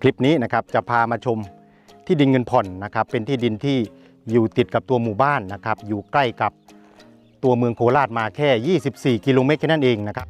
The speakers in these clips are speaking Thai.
คลิปนี้นะครับจะพามาชมที่ดินเงินผ่อนนะครับ เป็นที่ดินที่อยู่ติดกับตัวหมู่บ้านนะครับ อยู่ใกล้กับตัวเมืองโคราชมาแค่ 24 กิโลเมตรแค่นั้นเองนะครับ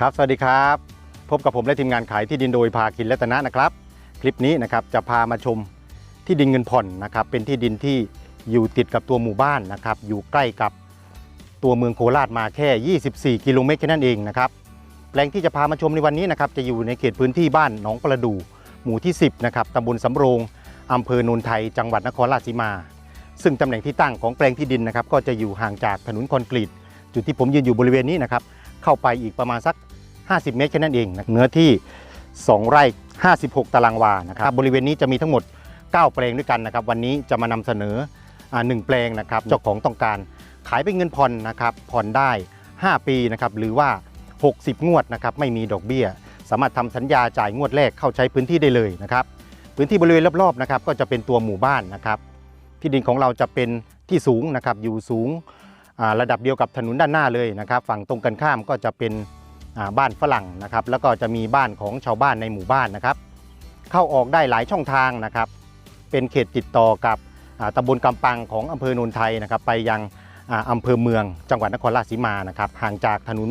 ครับ สวัสดีครับ พบกับผมและทีมงานขายที่ดินโดยภาคินรัตนะนะครับ คลิปนี้นะครับจะพามาชมที่ดินเงินผ่อนนะครับเป็นที่ดินที่อยู่ติดกับตัวหมู่บ้านนะครับอยู่ใกล้กับตัวเมืองโคราชมาแค่ 24 กิโลเมตรแค่นั้นเองนะครับแปลงที่จะพามาชมในวันนี้นะครับจะอยู่ในเขตพื้นที่บ้านหนองประดู หมู่ที่ 10นะครับตำบลสำโรงอำเภอโนนไทย จังหวัดนครราชสีมา ซึ่งตำแหน่งที่ตั้งของแปลงที่ดินนะครับก็จะอยู่ห่างจากถนนคอนกรีตจุดที่ผมยืนอยู่บริเวณนี้นะครับเข้าไปอีกประมาณสัก 50 เมตรแค่นั้นเองนะเนื้อที่ 2 ไร่ 56 ตารางวานะครับบริเวณนี้จะมีทั้งหมด 9 แปลงด้วยกันนะครับ วันนี้จะมานำเสนออ่าหนึ่งแปลงนะครับเจ้าของต้องการขายเป็นเงินผ่อนนะครับผ่อนได้ 5 ปีนะครับหรือว่า 60 งวดนะครับไม่มีดอกเบี้ย สามารถทำสัญญาจ่ายงวดแรกเข้าใช้พื้นที่ได้เลยนะครับพื้นที่บริเวณรอบๆนะครับก็จะเป็นตัวหมู่บ้านนะครับ ที่ดินของเราจะเป็นที่สูงนะครับอยู่สูงอ่าระดับเดียวกับถนนด้านหน้าเลยนะครับ ฝั่งตรงกันข้ามก็จะเป็นอ่า บ้านฝรั่งนะครับแล้วก็จะมีบ้านของชาวบ้านในหมู่บ้านนะครับ เข้าออกได้หลายช่องทางนะครับ เป็นเขตติดต่อกับตำบลกำปังของอำเภอโนนไทยนะครับ ไปยังอำเภอเมืองจังหวัดนครราชสีมานะครับห่างจากถนน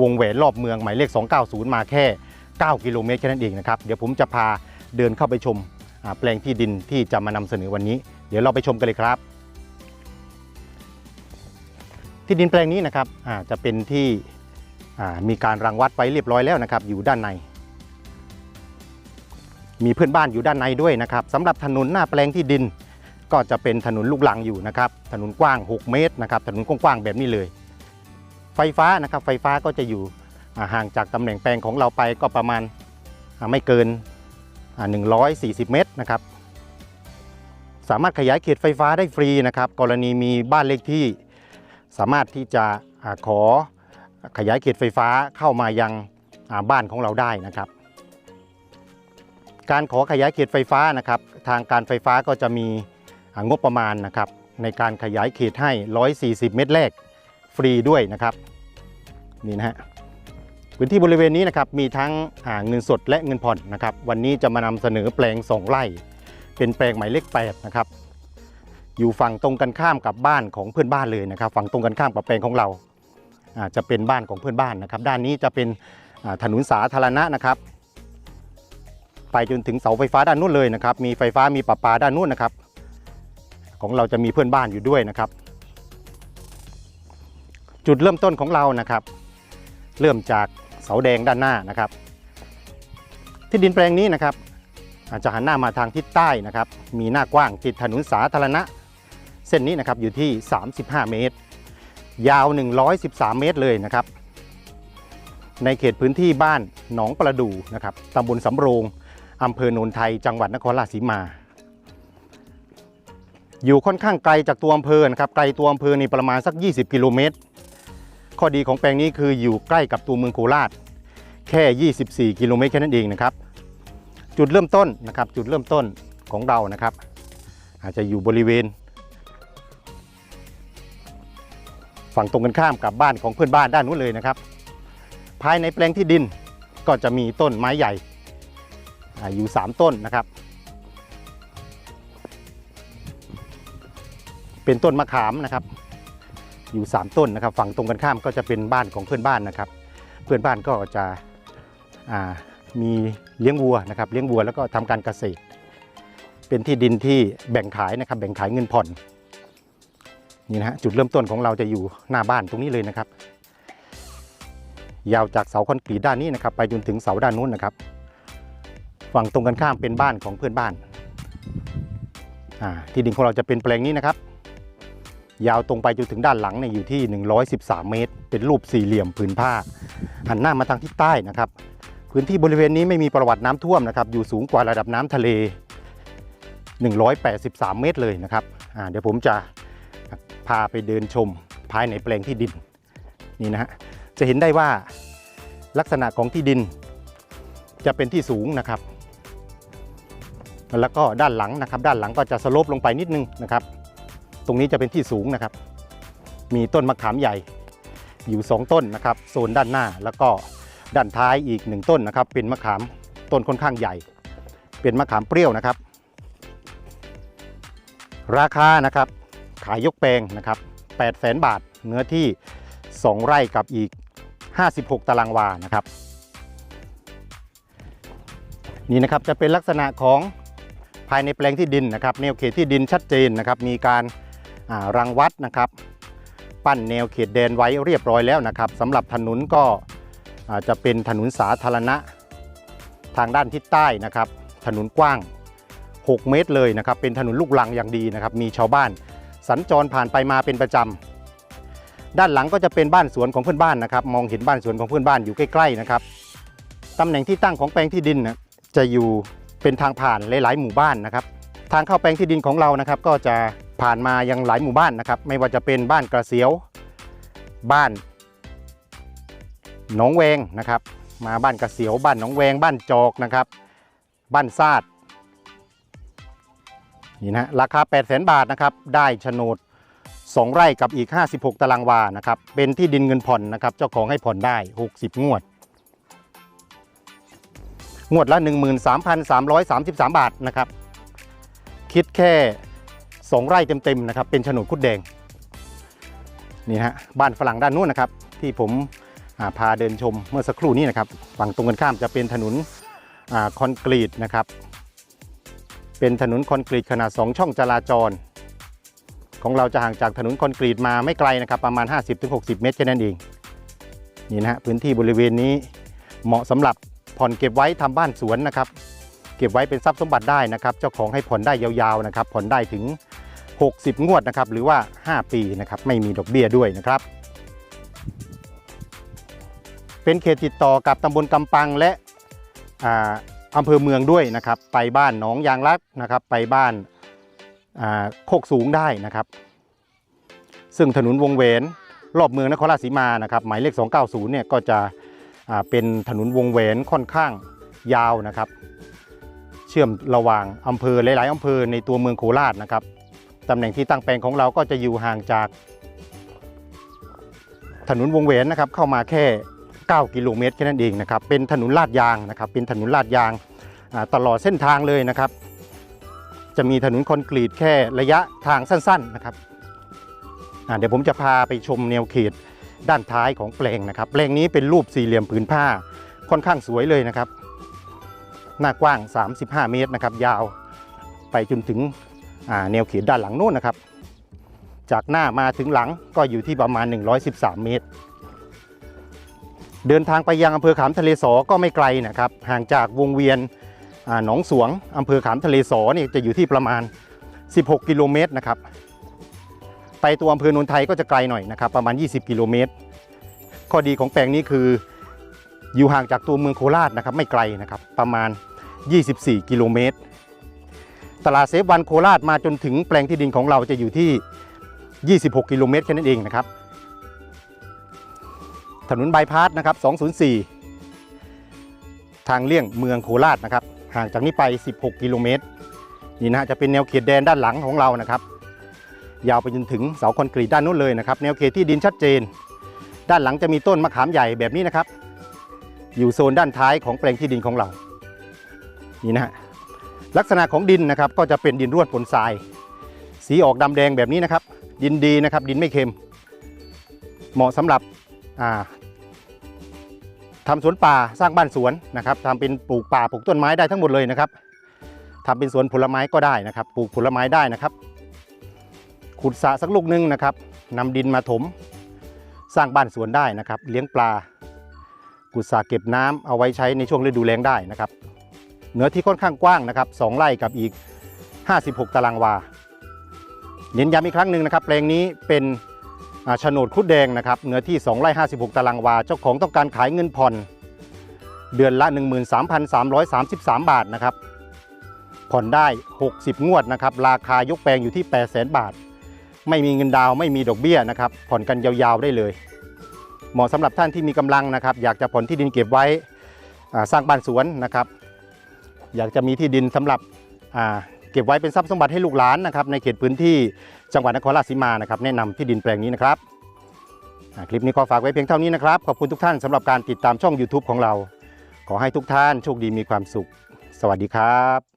วงแหวนรอบเมืองหมายเลข 290 มาแค่ 9 กิโลเมตรแค่นั้นเองนะครับเดี๋ยวผมจะพาเดินเข้าไปชมแปลงที่ดินที่จะมานำเสนอวันนี้ เดี๋ยวเราไปชมกันเลยครับ ที่ดินแปลงนี้นะครับจะเป็นที่ มีการรังวัดไว้เรียบร้อยแล้วนะครับ อยู่ด้านใน มีเพื่อนบ้านอยู่ด้านในด้วยนะครับสำหรับถนนหน้าแปลงที่ดิน ก็จะเป็นถนนลูกลังอยู่นะครับ ถนนกว้าง 6 เมตรนะครับ ถนนกว้างๆแบบนี้เลย ไฟฟ้านะครับ ไฟฟ้าก็จะอยู่ห่างจากตำแหน่งแปลงของเราไปก็ประมาณไม่เกินอ่า140 เมตรนะครับ สามารถขยายเขตไฟฟ้าได้ฟรีนะครับ กรณีมีบ้านเลขที่สามารถที่จะขอ ขยายเขตไฟฟ้าเข้ามายังบ้านของเราได้นะครับ การขอขยายเขตไฟฟ้านะครับ ทางการไฟฟ้าก็จะมีงบประมาณนะครับ ในการขยายเขตให้ 140 เมตรแรกฟรีด้วยนะครับนี่นะฮะพื้นที่บริเวณนี้นะครับมีทั้งเงินสดและเงินผ่อนนะครับ วันนี้จะมานำเสนอแปลง 2 ไร่ เป็นแปลงหมายเลข8นะครับอยู่ฝั่งตรงกันข้ามกับบ้านของเพื่อนบ้านเลยนะครับ ฝั่งตรงกันข้ามกับแปลงของเรา จะเป็นบ้านของเพื่อนบ้านนะครับ ด้านนี้จะเป็นถนนสาธารณะนะครับ ไปจนถึงเสาไฟฟ้าด้านนู้นเลยนะครับ มีไฟฟ้ามีประปาด้านนู้นนะครับ ของเราจะมีเพื่อนบ้านอยู่ด้วยนะครับ จุดเริ่มต้นของเรานะครับ เริ่มจากเสาแดงด้านหน้านะครับ ที่ดินแปลงนี้นะครับ อาจจะหันหน้ามาทางทิศใต้นะครับ มีหน้ากว้างติดถนนสาธารณะ เส้นนี้นะครับอยู่ที่ 35 เมตร ยาว 113 เมตรเลยนะครับ ในเขตพื้นที่บ้านหนองประดูนะครับตำบลสำโรงอำเภอโนนไทยจังหวัดนครราชสีมา อยู่ค่อนข้างไกลจากตัวอำเภอนะครับไกลตัวอำเภอนี่ประมาณสัก 20 กิโลเมตร ข้อดีของแปลงนี้คืออยู่ใกล้กับตัวเมืองโคราช แค่ 24 กิโลเมตรแค่นั้นเองนะครับ จุดเริ่มต้นนะครับจุดเริ่มต้นของเรานะครับ อาจจะอยู่บริเวณ ฝั่งตรงกันข้ามกับบ้านของเพื่อนบ้านด้านนู้นเลยนะครับ ภายในแปลงที่ดินก็จะมีต้นไม้ใหญ่อยู่ 3 ต้นนะครับ เป็นต้นมะขามนะครับ อยู่ 3 ต้นนะครับ ฝั่งตรงกันข้ามก็จะเป็นบ้านของเพื่อนบ้านนะครับ เพื่อนบ้านก็จะมีเลี้ยงวัวนะครับเลี้ยงวัวแล้วก็ทำการเกษตร เป็นที่ดินที่แบ่งขายนะครับ แบ่งขายเงินผ่อน นี่นะฮะจุดเริ่มต้นของเราจะอยู่หน้าบ้านตรงนี้เลยนะครับ ยาวจากเสาคอนกรีตด้านนี้นะครับ ไปจนถึงเสาด้านนู้นนะครับ ฝั่งตรงกันข้ามเป็นบ้านของเพื่อนบ้านที่ดินของเราจะเป็นแปลงนี้นะครับ ยาวตรงไปจนถึงด้านหลังเนี่ยอยู่ที่ 113 เมตร เป็นรูปสี่เหลี่ยมผืนผ้า หันหน้ามาทางทิศใต้นะครับ พื้นที่บริเวณนี้ไม่มีประวัติน้ำท่วมนะครับ อยู่สูงกว่าระดับน้ำทะเล 183 เมตรเลยนะครับเดี๋ยวผมจะ พาไปเดินชมภายในแปลงที่ดินนี่นะฮะจะเห็นได้ว่าลักษณะของที่ดินจะเป็นที่สูงนะครับ แล้วก็ด้านหลังนะครับ ด้านหลังก็จะสโลปลงไปนิดนึงนะครับ ตรงนี้จะเป็นที่สูงนะครับ มีต้นมะขามใหญ่อยู่ 2 ต้นนะครับ โซนด้านหน้าแล้วก็ด้านท้ายอีก 1 ต้นนะครับ เป็นมะขามต้นค่อนข้างใหญ่ เป็นมะขามเปรี้ยวนะครับ ราคานะครับ ขายยกแปลงนะครับ8 0 0 0 0 0บาท เนื้อที่ 2 ไร่กับอีก 56 ตารางวานะครับ นี่นะครับจะเป็นลักษณะของภายในแปลงที่ดินนะครับ แนวเขตที่ดินชัดเจนนะครับ มีการารังวัดนะครับ ปั้นแนวเขตแดนไว้เรียบร้อยแล้วนะครับสำหรับถนนก็จะเป็นถนนสาธารณะทางด้านทิศใต้นะครับ ถนนกว้าง 6 เมตรเลยนะครับ เป็นถนนลูกรังอย่างดีนะครับ มีชาวบ้าน สัญจรผ่านไปมาเป็นประจำด้านหลังก็จะเป็นบ้านสวนของเพื่อนบ้านนะครับ มองเห็นบ้านสวนของเพื่อนบ้านอยู่ใกล้ๆนะครับตำแหน่งที่ตั้งของแปลงที่ดินนะจะอยู่เป็นทางผ่านหลายๆหมู่บ้านนะครับ ทางเข้าแปลงที่ดินของเรานะครับ ก็จะผ่านมายังหลายหมู่บ้านนะครับ ไม่ว่าจะเป็นบ้านกระเสียว บ้านหนองแวงนะครับ มาบ้านกระเสียวบ้านหนองแวง บ้านจอกนะครับ บ้านซาด นี่นะราคา 8 0 0 0 0 0 บาทนะครับ ได้โฉนด 2 ไร่กับอีก 56 ตารางวานะครับ เป็นที่ดินเงินผ่อนนะครับ เจ้าของให้ผ่อนได้ 60 งวด งวดละ 13,333 บาทนะครับ คิดแค่ 2 ไร่เต็มๆนะครับ เป็นโฉนดคุดแดง นี่ฮะ บ้านฝรั่งด้านนู้นนะครับ ที่ผมาพาเดินชมเมื่อสักครู่นี้นะครับ ฝั่งตรงกันข้ามจะเป็นถนนคอนกรีตนะครับ เป็นถนนคอนกรีตขนาด 2 ช่องจราจร ของเราจะห่างจากถนนคอนกรีตมาไม่ไกลนะครับ ประมาณ 50-60 เมตรแค่นั้นเองนี่นะฮะพื้นที่บริเวณนี้เหมาะสำหรับผ่อนเก็บไว้ทำบ้านสวนนะครับ เก็บไว้เป็นทรัพย์สมบัติได้นะครับ เจ้าของให้ผ่อนได้ยาวๆนะครับ ผ่อนได้ถึง 60 งวดนะครับ หรือว่า 5 ปีนะครับ ไม่มีดอกเบี้ยด้วยนะครับ เป็นเขตติดต่อกับตำบลกำปังและ อำเภอเมืองด้วยนะครับ ไปบ้านหนองยางรักนะครับ ไปบ้านโคกสูงได้นะครับ ซึ่งถนนวงแหวนรอบเมืองนครราชสีมานะครับ หมายเลข 290 เนี่ยก็จะเป็นถนนวงแหวนค่อนข้างยาวนะครับ เชื่อมระหว่างอำเภอหลาย ๆอำเภอในตัวเมืองโคราชนะครับตำแหน่งที่ตั้งแปลงของเราก็จะอยู่ห่างจาก ถนนวงแหวนนะครับเข้ามาแค่ 9 กิโลเมตรแค่นั้นเองนะครับ เป็นถนนลาดยางนะครับ เป็นถนนลาดยางตลอดเส้นทางเลยนะครับ จะมีถนนคอนกรีตแค่ระยะทางสั้นๆนะครับเดี๋ยวผมจะพาไปชมแนวเขตด้านท้ายของแปลงนะครับ แปลงนี้เป็นรูปสี่เหลี่ยมผืนผ้าค่อนข้างสวยเลยนะครับ หน้ากว้าง 35 เมตรนะครับ ยาวไปจนถึงแนวเขตด้านหลังโน้นนะครับ จากหน้ามาถึงหลังก็อยู่ที่ประมาณ 113 เมตร เดินทางไปยังอำเภอขามทะเลสอก็ไม่ไกลนะครับห่างจากวงเวียนหนองสวงอำเภอขามทะเลสอนี่จะอยู่ที่ประมาณ 16 กิโลเมตรนะครับไปตัวอำเภอโนนไทยก็จะไกลหน่อยนะครับประมาณ 20 กิโลเมตร ข้อดีของแปลงนี้คืออยู่ห่างจากตัวเมืองโคราชนะครับไม่ไกลนะครับประมาณ 24 กิโลเมตร ตลาดเซฟวันโคราชมาจนถึงแปลงที่ดินของเราจะอยู่ที่ 26 กิโลเมตรแค่นั้นเองนะครับ ถนนบายพาสนะครับ 204 ทางเลี่ยงเมืองโคราชนะครับ ห่างจากนี้ไป 16 กิโลเมตร นี่นะฮะจะเป็นแนวเขตแดนด้านหลังของเรานะครับ ยาวไปจนถึงเสาคอนกรีตด้านนู้นเลยนะครับ แนวเขตที่ดินชัดเจน ด้านหลังจะมีต้นมะขามใหญ่แบบนี้นะครับ อยู่โซนด้านท้ายของแปลงที่ดินของเรา นี่นะฮะลักษณะของดินนะครับก็จะเป็นดินร่วนปนทราย สีออกดำแดงแบบนี้นะครับ ดินดีนะครับ ดินไม่เค็ม เหมาะสำหรับ ทำสวนป่าสร้างบ้านสวนนะครับทำเป็นปลูกป่าปลูกต้นไม้ได้ทั้งหมดเลยนะครับทำเป็นสวนผลไม้ก็ได้นะครับ ปลูกผลไม้ได้นะครับ ขุดสระสักลูกหนึงนะครับนำดินมาถม สร้างบ้านสวนได้นะครับ เลี้ยงปลา ขุดสระเก็บน้ำเอาไว้ใช้ในช่วงฤดูแล้งได้นะครับเนื้อที่ค่อนข้างกว้างนะครับ2ไร่กับอีก 56 ตารางวา เน้นย้ำอีกครั้งหนึ่งนะครับ แปลงนี้เป็น โฉนดคุดแดงนะครับเนื้อที่ 2ไร่56 ตารางวา เจ้าของต้องการขายเงินผ่อน เดือนละ 13,333 บาทนะครับผ่อนได้ 60 งวดนะครับราคายกแปลงอยู่ที่800,000 บาท ไม่มีเงินดาวไม่มีดอกเบี้ยนะครับผ่อนกันยาวๆได้เลย เหมาะสำหรับท่านที่มีกำลังนะครับ อยากจะผ่อนที่ดินเก็บไว้สร้างบ้านสวนนะครับ อยากจะมีที่ดินสำหรับเก็บไว้เป็นทรัพย์สมบัติให้ลูกหลานนะครับในเขตพื้นที่ จังหวัดนครราชสีมานะครับแนะนำที่ดินแปลงนี้นะครับคลิปนี้ขอฝากไว้เพียงเท่านี้นะครับขอบคุณทุกท่านสำหรับการติดตามช่อง YouTube ของเรา ขอให้ทุกท่านโชคดีมีความสุข สวัสดีครับ